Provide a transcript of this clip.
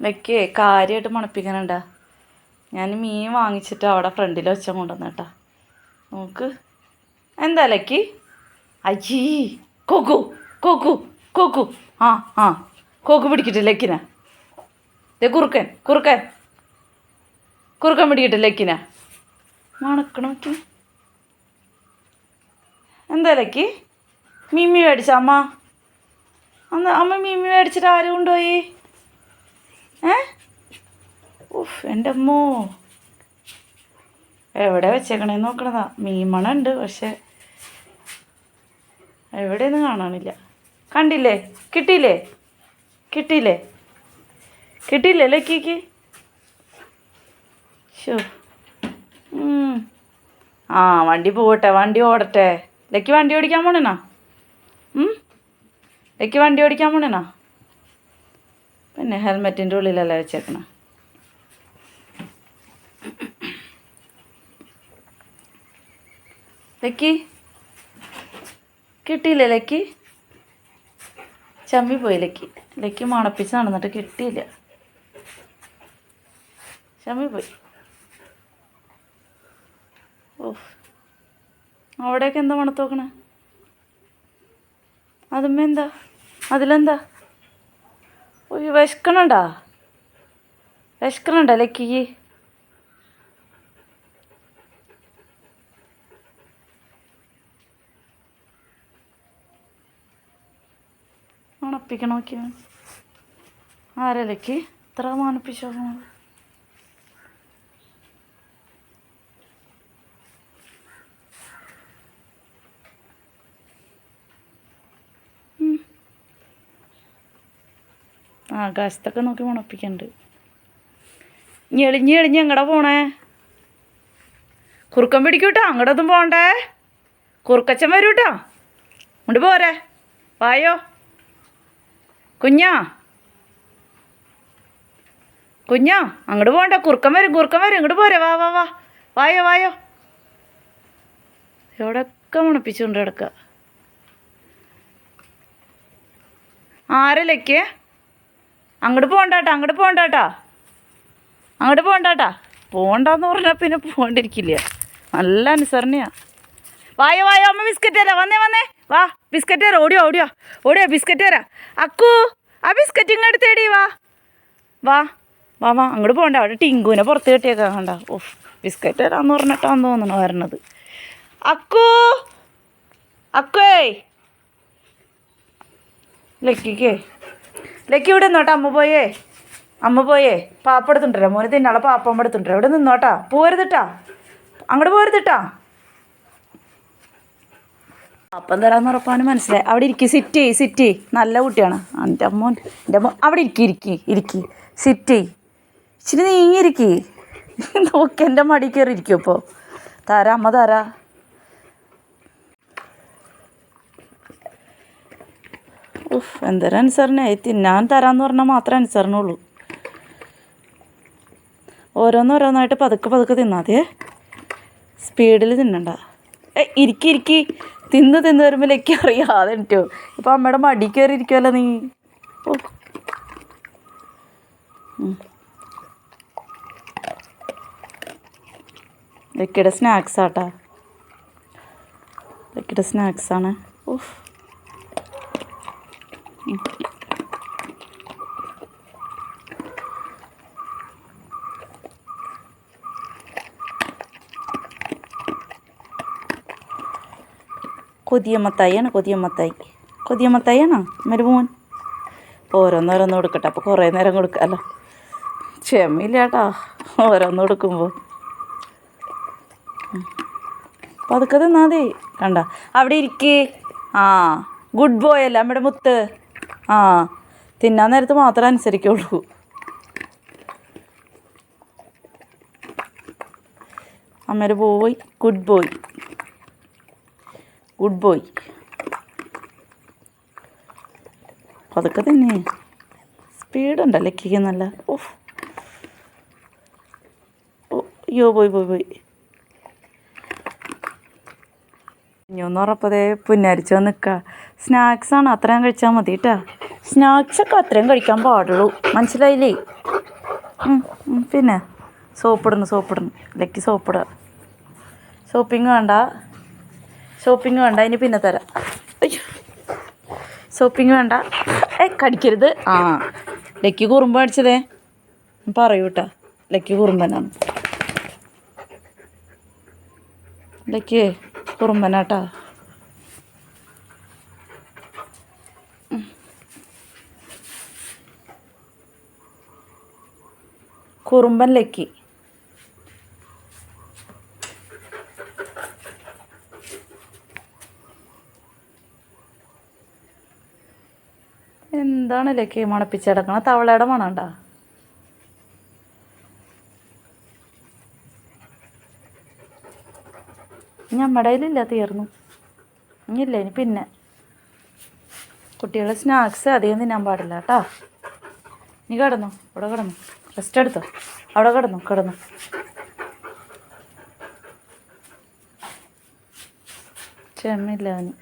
വെക്കേ കാര്യമായിട്ട് മണപ്പിക്കാനുണ്ടാ ഞാൻ മീൻ വാങ്ങിച്ചിട്ട് അവിടെ ഫ്രണ്ടിൽ വെച്ചാൽ കൊണ്ടുവന്നേട്ടാ. നോക്ക്. എന്താ ലക്കി? അയ്യേ കൊക്കു കൊക്കു കൊക്കു. ആ ആ. കൊക്കു പിടിക്കട്ടെ ലക്കിന. ദേ കുറുക്കൻ കുറുക്കൻ. കുറുക്കൻ പിടിക്കട്ടെ ലക്കിന. മണക്കണോക്കി എന്താ ലക്കി? മീമി മേടിച്ച അമ്മ? അന്ന് അമ്മ മീമി മേടിച്ചിട്ട് ആരും കൊണ്ടുപോയി? ഏ? ഉഫ് എന്റെ അമ്മോ എവിടെ വെച്ചേക്കണേന്ന് നോക്കണതാ. മീമണ ഉണ്ട് പക്ഷെ എവിടെയൊന്നും കാണാനില്ല. കണ്ടില്ലേ? കിട്ടിയില്ലേ? കിട്ടിയില്ലേ? കിട്ടിയില്ലേ ലക്കിക്ക്? ഷോ ആ വണ്ടി പോവട്ടെ വണ്ടി ഓടട്ടെ. ലക്കി വണ്ടി ഓടിക്കാൻ പോണേനാ? ലക്കി വണ്ടി ഓടിക്കാൻ പോണേനാ പിന്നെ ഹെൽമെറ്റിന്റെ ഉള്ളിലല്ല വെച്ചേക്കണം. ലക്കി? കിട്ടിയില്ലേ ലക്കി? ചമ്മി പോയി ലക്കി. ലക്കി മണപ്പിച്ച് നടന്നിട്ട് കിട്ടിയില്ല. ചമ്മി പോയി. ഓഹ് അവിടെയൊക്കെ എന്താ മണത്ത് നോക്കണേ? അതുമ്മ എന്താ? അതിലെന്താ? ഒയ്യോ വിശക്കണുണ്ടാ? വിശക്കണുണ്ടോ ലക്കിക്ക് മണപ്പിക്കണ ആരെ ആരാ ലക്കി ഇത്ര മണപ്പിച്ചോ ആകാശത്തൊക്കെ നോക്കി മണപ്പിക്കണ്ട്. ഞെളിഞ്ഞ് എളിഞ്ഞ് എങ്ങടെ പോണേ? കുറുക്കൻ പിടിക്കൂട്ടോ അങ്ങോട്ടൊന്നും പോണ്ടേ. കുറുക്കച്ചൻ വരൂട്ടോ. അങ്ങോട്ട് പോരെ. വായോ. കുഞ്ഞാ. കുഞ്ഞാ അങ്ങോട്ട് പോണ്ട. കുറുക്കം വരും കുറുക്കം വരും. ഇങ്ങോട്ട് പോരെ. വാ വാ വാ. വായോ വായോ. എവിടെയൊക്കെ മുണപ്പിച്ചുകൊണ്ട് കിടക്കുക ആരല്ലേ അങ്ങോട്ട് പോണ്ടാട്ടാ അങ്ങോട്ട് പോണ്ടാട്ടാ. അങ്ങോട്ട് പോണ്ടാട്ടാ. പോകണ്ടെന്ന് പറഞ്ഞാൽ പിന്നെ പോകണ്ടിരിക്കില്ല നല്ല അനുസരണയാ. വായോ വായോ അമ്മ ബിസ്ക്കറ്റ് തരാം. വന്നേ വന്നേ. വാ ബിസ്ക്കറ്റ് തരാം. ഓടിയോ ഓടിയോ ഓടിയോ ബിസ്ക്കറ്റ് തരാം. അക്കു ആ ബിസ്ക്കറ്റ് ഇങ്ങോട്ട് തേടി വാ. വാ വാ വാ അങ്ങോട്ട് പോകണ്ട അവിടെ ടിങ്കുവിനെ പുറത്ത് കെട്ടിയേക്കാൻ കണ്ട. ഓഫ് ബിസ്ക്കറ്റ് തരാന്ന് പറഞ്ഞിട്ടാന്ന് തോന്നണു വരണത്. അക്കു അക്കുവേ. ലക്കിക്കേ. ലക്കി ഇവിടെ നിന്നോട്ടാ അമ്മ പോയേ. അമ്മ പോയേ. പാപ്പ എടുത്തുണ്ടല്ലോ മോനെ തിന്നാളെ പാപ്പമ്മ എടുത്തുണ്ടല്ലോ ഇവിടെ നിന്നോട്ടാ. പോരുതിട്ടാ അങ്ങോട്ട് പോരുതിട്ടാ അപ്പം തരാന്ന് ഉറപ്പാണ് മനസ്സിലായി. അവിടെ ഇരിക്കി. സിറ്റി സിറ്റി നല്ല കുട്ടിയാണ്. എന്റെ അമ്മ എന്റെ അമ്മ അവിടെ ഇരിക്കി ഇരിക്കി ഇരിക്കി. സിറ്റി ഇച്ചിരി നീങ്ങിയിരിക്കി നോക്കി എന്റെ മടി കയറി ഇരിക്കും ഇപ്പോൾ തരാ അമ്മ തരാ. ഉഫ് എന്തൊരു അനുസരണയായി തിന്നാൻ തരാമെന്ന് പറഞ്ഞാൽ മാത്രമേ അനുസരണുള്ളൂ. ഓരോന്നോരോന്നായിട്ട് പതുക്കെ പതുക്കെ തിന്നാതെ സ്പീഡിൽ തിന്നണ്ട. ഏ ഇരിക്കി ഇരിക്കി. തിന്ന് തിന്ന് വരുമ്പോഴേക്ക് അറിയാതെ എനിക്കോ. ഇപ്പം അമ്മയുടെ മടി കയറി ഇരിക്കുമല്ലോ നീ. ഓ. ഇതൊക്കെയുടെ സ്നാക്സ് ആട്ടാ ലക്കിയുടെ സ്നാക്സാണ്. ഓഹ് കൊതിയമ്മത്തായിയാണ് കൊതിയമ്മത്തായി. കൊതിയമ്മത്തായിയാണോ? മരുമോൻ. ഓരോന്നോരോന്ന് കൊടുക്കട്ടെ അപ്പോൾ കുറേ നേരം കൊടുക്കാമല്ലോ ക്ഷമയില്ല കേട്ടോ ഓരോന്ന് കൊടുക്കുമ്പോൾ അപ്പോൾ അതൊക്കെ മതി. കണ്ട അവിടെ ഇരിക്കേ. ആ ഗുഡ് ബോയ് അല്ല അമ്മയുടെ മുത്ത്. ആ തിന്നാൻ നേരത്ത് മാത്രമേ അനുസരിക്കുള്ളൂ. അമ്മയുടെ boy good boy good boy പതുക്കെ തന്നെ. സ്പീഡുണ്ടല്ലേ കിക്ക് നല്ല. ഓഫ് യോ പോയി പോയി പോയി. ഇനിയൊന്ന് ഉറപ്പതേ പുന്നരിച്ചോ നിൽക്കുക സ്നാക്സാണ് അത്രയും കഴിച്ചാൽ മതി കേട്ടോ സ്നാക്സൊക്കെ അത്രയും കഴിക്കാൻ പാടുള്ളൂ. മനസ്സിലായില്ലേ? പിന്നെ സോപ്പിടുന്നു സോപ്പിടുന്നു. ഇലക്ക് സോപ്പിടുക ഷോപ്പിംഗ് വേണ്ട. ഷോപ്പിംഗ് വേണ്ട ഇനി പിന്നെ തരാം. ഷോപ്പിംഗ് വേണ്ട. ഏ കടിക്കരുത്. ആ ലക്കി കുറുമ്പ് അടിച്ചതേ പറയൂ കേട്ടോ ലക്കി കുറുമ്പനാണ്. ലക്കി കുറുമ്പനാട്ടാ കുറുമ്പൻ ലക്കി. എന്താണ് ലക്കി മണപ്പിച്ചടക്കണ തവളയുടെ മണണ്ട നമ്മുടെ കയ്യിലില്ല തീർന്നു. ഇല്ല ഇനി പിന്നെ. കുട്ടികളെ സ്നാക്സ് അധികം തിന്നാൻ പാടില്ല കേട്ടോ. നീ കിടന്നോ? ഇവിടെ കിടന്നു? റെസ്റ്റ് എടുത്തോ? അവിടെ കിടന്നു കിടന്നു. ക്ഷമയില്ല അവന്.